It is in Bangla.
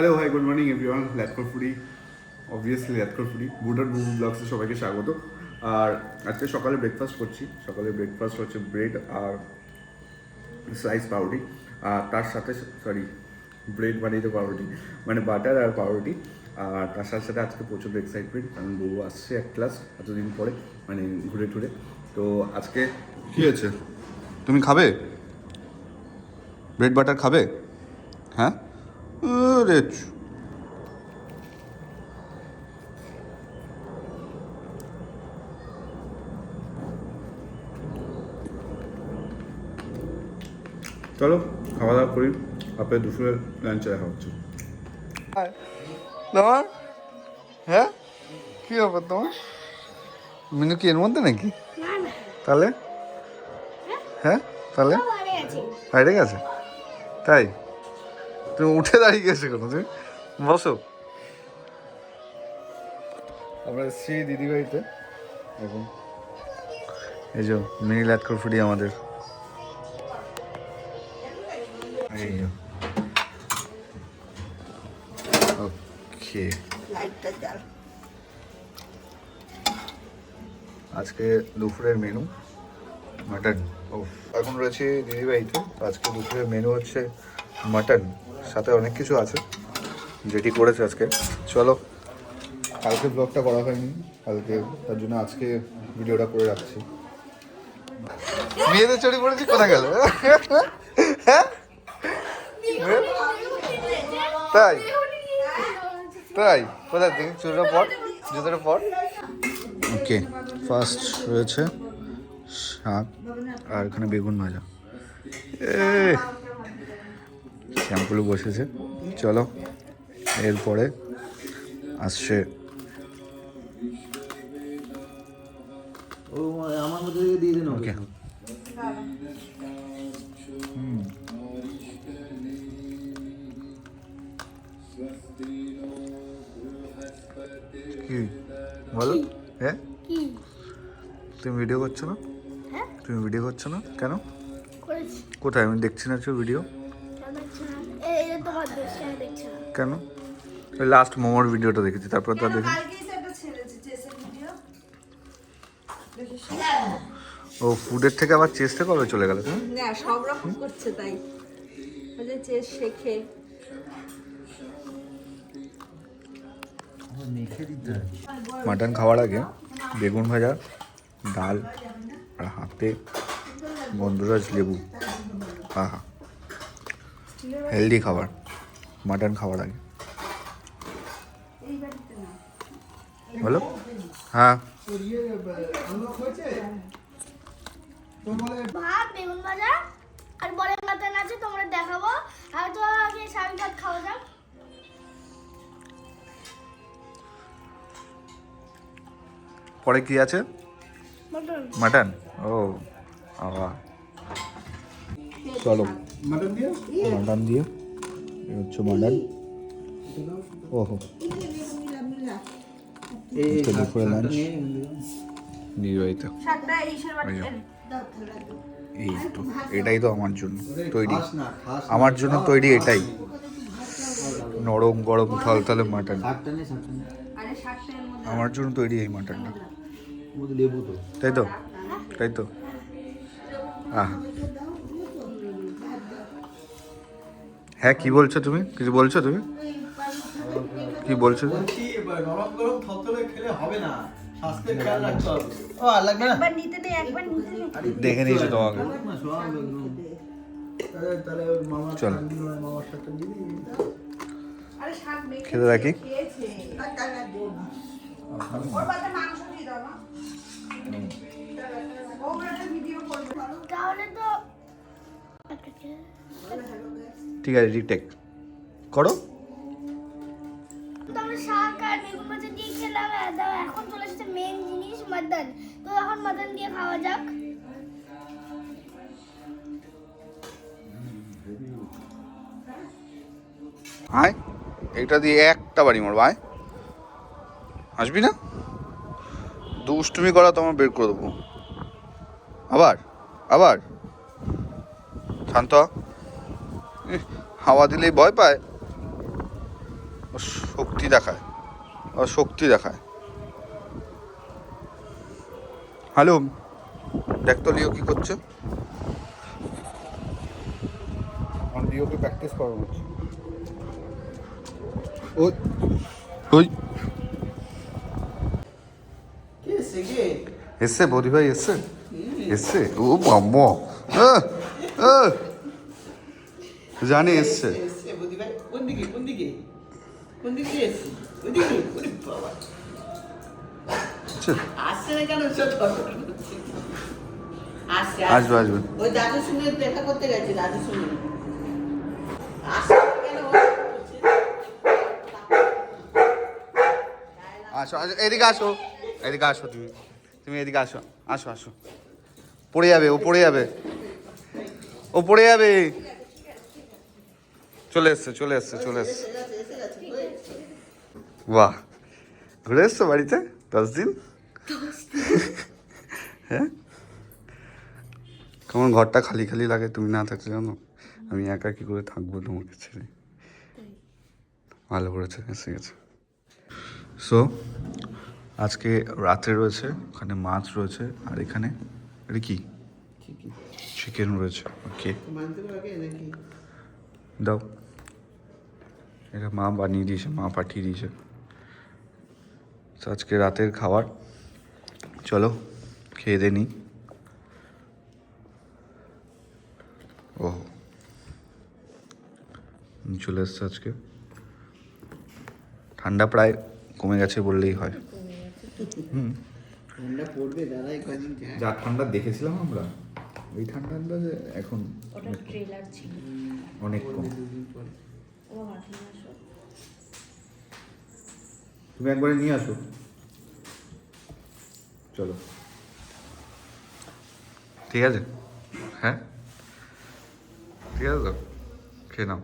Hello hi good morning everyone ল্যাটকর foodie obviously ল্যাটকর ফুডি বুডার বুবু ব্লগসে সবাইকে স্বাগত। আর আজকে সকালে ব্রেকফাস্ট করছি। সকালে ব্রেকফাস্ট হচ্ছে ব্রেড আর স্লাইস পাউরুটি। আর তার সাথে সরি ব্রেড বানিয়ে তো পাউরুটি। মানে বাটার আর পাউরুটি। আর তার সাথে সাথে আজকে প্রচুর এক্সাইটমেন্ট কারণ বউ আসছে এক ক্লাস এতদিন পরে মানে ঘুরে টুরে। তো আজকে কী হয়েছে? তুমি খাবে? ব্রেড বাটার খাবে? হ্যাঁ? চ- চলো খাওয়া দাওয়া করি। আপনার দুপুরের লাঞ্চে দেখা হচ্ছে। তোমার? হ্যাঁ? কি ব্যাপার তোমার? মিনু কি এর মধ্যে নাকি? তাহলে? হ্যাঁ? তাহলে? বাইরে আছে। বাইরে গেছে? তাই? তুমি উঠে দাঁড়িয়ে গেছে কোনো তুমি বসো। আমরা এসেছি দিদি বাড়িতে এখন এই যে মিনি লাটকর ফুডি আমাদের। ওকে। আজকে দুপুরের মেনু মাটন। ও এখন রয়েছে দিদি বাড়িতে তো আজকে দুপুরের মেনু হচ্ছে মাটন সাথে অনেক কিছু আছে যেটি করেছে আজকে। চলো কালকে ব্লগটা করা হয়নি কালকে তার জন্য আজকে ভিডিওটা করে রাখছি। মেয়েদের চড়ি পড়েছি কোথায় গেল? হ্যাঁ? তাই? তাই? কোথায়? থেকে চুরিটা পর জুতোটা পর। ওকে ফার্স্ট রয়েছে শাক আর এখানে বেগুন ভাজা। এ শ্যাম্পুলু বসেছে। চলো এরপরে আসছে। ও আমার মধ্যে দিয়ে দিন ওকে। কি? বলো। হ্যাঁ তুমি ভিডিও করছ না? হ্যাঁ। তুমি ভিডিও করছ না? কেন? কোথায়? আমি দেখছি না তো ভিডিও কেন দেখছি না এই যে তোমার দোষ কেন? লাস্ট মোমোর ভিডিওটা দেখেছি তারপর তো দেখি ও ফুডের থেকে আবার চেষ্টা কবে চলে গেল তুমি না সব রকম করছে তাই। যে চেস শেখে। হয় মাটন খাওয়ার আগে বেগুন ভাজা ডাল আর হাতে গন্ধরাজ লেবু। আহা হেলদি খাবার। মাটন খাওয়ার আগে। বলো? হ্যাঁ। ভাত বেগুন ভাজা আর বরের আছে তোমরা দেখাবো। আর তো আগে ভাত খাওয়া যাক পরে কি আছে? মাটন। ও আবা চলো। মাটন দিয়ে? মাটন দিয়ে। হচ্ছে মাটন ওহো। তো দুপুরে লাঞ্চ নির্বাহিত। এই তো এটাই তো আমার জন্য তৈরি। আমার জন্য তৈরি এটাই। নরম গরম থলথলে মাটন। আমার জন্য তৈরি এই মাটনটা। তাই তো? তাই তো? আহ। হ্যাঁ কি বলছো তুমি? কিছু বলছো তুমি? কি বলছো? তুমি? গরম থতলে খেলে হবে না। স্বাস্থ্যের খেয়াল রাখতে হবে। ও আর লাগবে না? একবার নিতে নেই একবার নিতে নেই দেখে নিয়েছো তোমাকে। চল। খেতে রাখি মাংস দিয়ে দাও না ভিডিও করবে। ঠিক আছে রিটেক করো। তো শাক আর বেগুন ভাজা দিয়ে খেলাম এখন চলে এসেছে মেন জিনিস মাটন তো এখন মাটন দিয়ে খাওয়া যাক। আয় এটা দিয়ে একটা বাড়ি মারবো আয়। আসবি না? দুষ্টুমি করা তোমার বের করে দেবো। আবার আবার। শান্ত। হাওয়া দিলেই ভয় পায়। ও শক্তি দেখায়। ও শক্তি দেখায়। হ্যালো দেখ তো লিও কি করছে? আমার লিওকে প্র্যাকটিস করানো হচ্ছে। ওই ওই। কে এসছে কে? এসছে বৌদি ভাই এসছে। এসছে। ও মাম্মা। জানি এসছে। এসছে বুদ্ধি ভাই কোন দিকে কোন দিকে? কোন দিকে এসছে? ওইদিকে ওরে বাবা। আসছে না কেন? সব আসবে, আসবে। ওই দাদুর সঙ্গে দেখা করতে গেছে দাদুর সঙ্গে ও আসো এদিকে আসো। এদিকে আসো তুমি। তুমি এদিকে আসো আসো আসো। পড়ে যাবে ও পড়ে যাবে। ও পড়ে যাবে। চলে এসছে চলে এসছে চলে এসছে। বাহ। ঘুরে এসছো বাড়িতে? দশ দিন? হ্যাঁ? কেমন ঘরটা খালি খালি লাগে তুমি না থাকতে জানো? আমি একা কি করে থাকব তোমাকে ছেড়ে? ভালো করেছে এসে গেছে। সো আজকে রাতে রয়েছে, ওখানে মাছ রয়েছে, আর এখানে, এটা কি? চিকেন রয়েছে ওকে দাও। এটা মা বানিয়ে দিয়েছে মা পাঠিয়ে দিয়েছে। তো আজকে রাতের খাবার। চলো খেয়ে দে নি। ও। চলে এসছে আজকে। ঠান্ডা প্রায় কমে গেছে বললেই হয়। ঠান্ডা পড়বে দাদা যা ঠান্ডা দেখেছিলাম আমরা। ওই ঠান্ডা যে এখন ওটা ট্রেলার ছিল। অনেক কম। তুমি একবারে নিয়ে আসো। চলো। ঠিক আছে? হ্যাঁ? ঠিক আছে তো? খেয়ে নাও।